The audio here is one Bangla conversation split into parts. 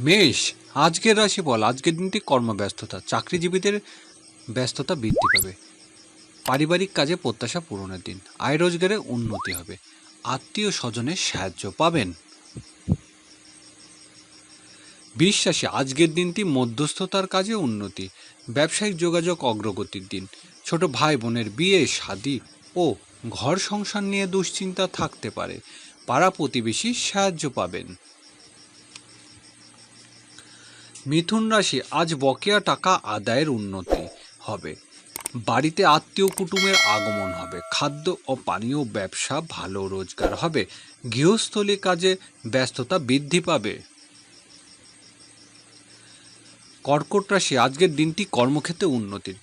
মেষ আজকের রাশিফল আজকের দিনটি কর্মব্যস্ততা, চাকরিজীবীদের ব্যস্ততা বৃদ্ধি পাবে। পারিবারিক কাজে প্রত্যাশা পূরণের দিন, আয় রোজগারে উন্নতি হবে, আত্মীয় স্বজনের সাহায্য পাবেন। বিশ্বাসী আজকের দিনটি মধ্যস্থতার কাজে উন্নতি, ব্যবসায়িক যোগাযোগ অগ্রগতির দিন, ছোট ভাই বোনের বিয়ে, শাদি ও ঘর সংসার নিয়ে দুশ্চিন্তা থাকতে পারে, পাড়া প্রতিবেশী সাহায্য পাবেন। মিথুন রাশি আজ বকেয়া টাকা আদায়ের উন্নতি হবে। বাড়িতে আত্মীয় কুটুমের আগমন হবে। খাদ্য ও পানীয় ব্যবসা ভালো রোজগার হবে। গৃহস্থলী কাজে ব্যস্ততা বৃদ্ধি পাবে। কর্কট রাশি আজকের দিনটি কর্মক্ষেত্রে উন্নতির।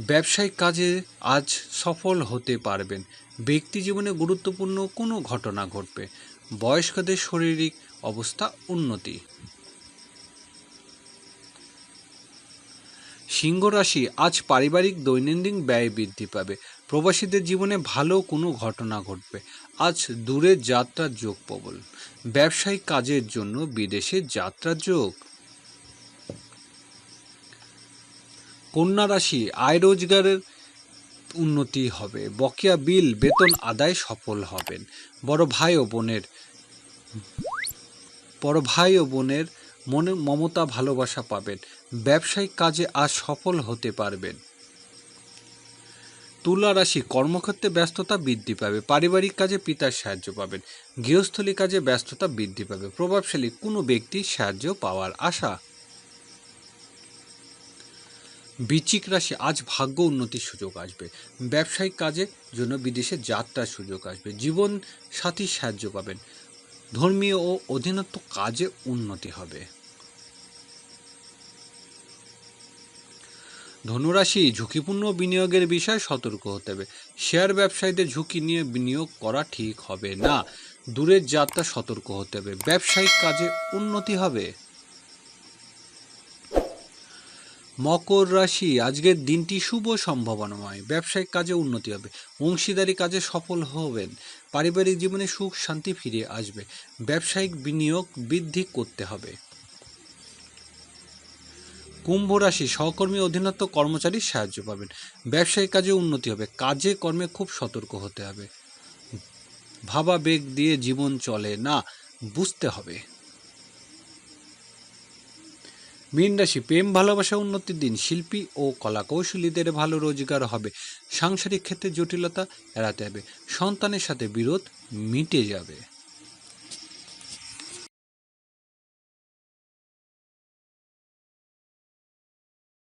ব্যবসায়িক কাজে আজ সফল হতে পারবেন। ব্যক্তি জীবনে গুরুত্বপূর্ণ কোনো ঘটনা ঘটবে। বয়স্কদের শারীরিক অবস্থা উন্নতি। সিংহ রাশি আজ পারিবারিক দৈনন্দিন ব্যয় বৃদ্ধি পাবে। প্রবাসীদের জীবনে ভালো কোনো ঘটনা ঘটবে। আজ দূরের যাত্রার যোগ প্রবল। ব্যবসায়িক কাজের জন্য বিদেশে যাত্রার যোগ। কন্যা রাশি আয় রোজগারের উন্নতি হবে। বকেয়া বিল, বেতন আদায় সফল হবেন। বড় ভাই ও বোনের, বড় ভাই ও বোনের মনে মমতা ভালোবাসা পাবেন। ব্যবসায়িক কাজে আজ সফল হতে পারবেন। তুলা রাশি কর্মক্ষেত্রে ব্যস্ততা বৃদ্ধি পাবে। পারিবারিক কাজে পিতার সাহায্য পাবেন। গৃহস্থলী কাজে ব্যস্ততা বৃদ্ধি পাবে। প্রভাবশালী কোনো ব্যক্তির সাহায্য পাওয়ার আশা। বৃশ্চিক রাশি আজ ভাগ্য উন্নতির সুযোগ আসবে। ব্যবসায়িক কাজের জন্য বিদেশে যাত্রার সুযোগ আসবে। জীবন সাথী সাহায্য পাবেন। ধর্মীয় ও অধীনত্ব কাজে উন্নতি হবে। ধনুরাশি ঝুঁকিপূর্ণ বিনিয়োগের বিষয়ে সতর্ক হতে হবে। শেয়ার ব্যবসায়ীদের ঝুঁকি নিয়ে বিনিয়োগ করা ঠিক হবে না। দূরের যাত্রা সতর্ক হতে হবে। ব্যবসায়িক কাজে উন্নতি হবে। মকর রাশি, আজকের দিনটি শুভ সম্ভাবনাময়। ব্যবসায়িক কাজে উন্নতি হবে, অংশীদারি কাজে সফল হবেন, পারিবারিক জীবনে সুখ, শান্তি ফিরে আসবে, ব্যবসায়িক বিনিয়োগ বৃদ্ধি করতে হবে। কুম্ভ রাশি, সহকর্মী অধীনত্ব কর্মচারীর সাহায্য পাবেন, ব্যবসায়িক কাজে উন্নতি হবে, কাজে কর্মে খুব সতর্ক হতে হবে। ভাবা বেগ দিয়ে জীবন চলে, না, বুঝতে হবে। মীন রাশি, প্রেম, ভালোবাসা, উন্নতির দিন, শিল্পী ও কলাকৌশলীদের ভালো রোজগার হবে। সাংসারিক ক্ষেত্রে জটিলতা এড়াতে হবে। সন্তানের সাথে বিরোধ মিটে যাবে।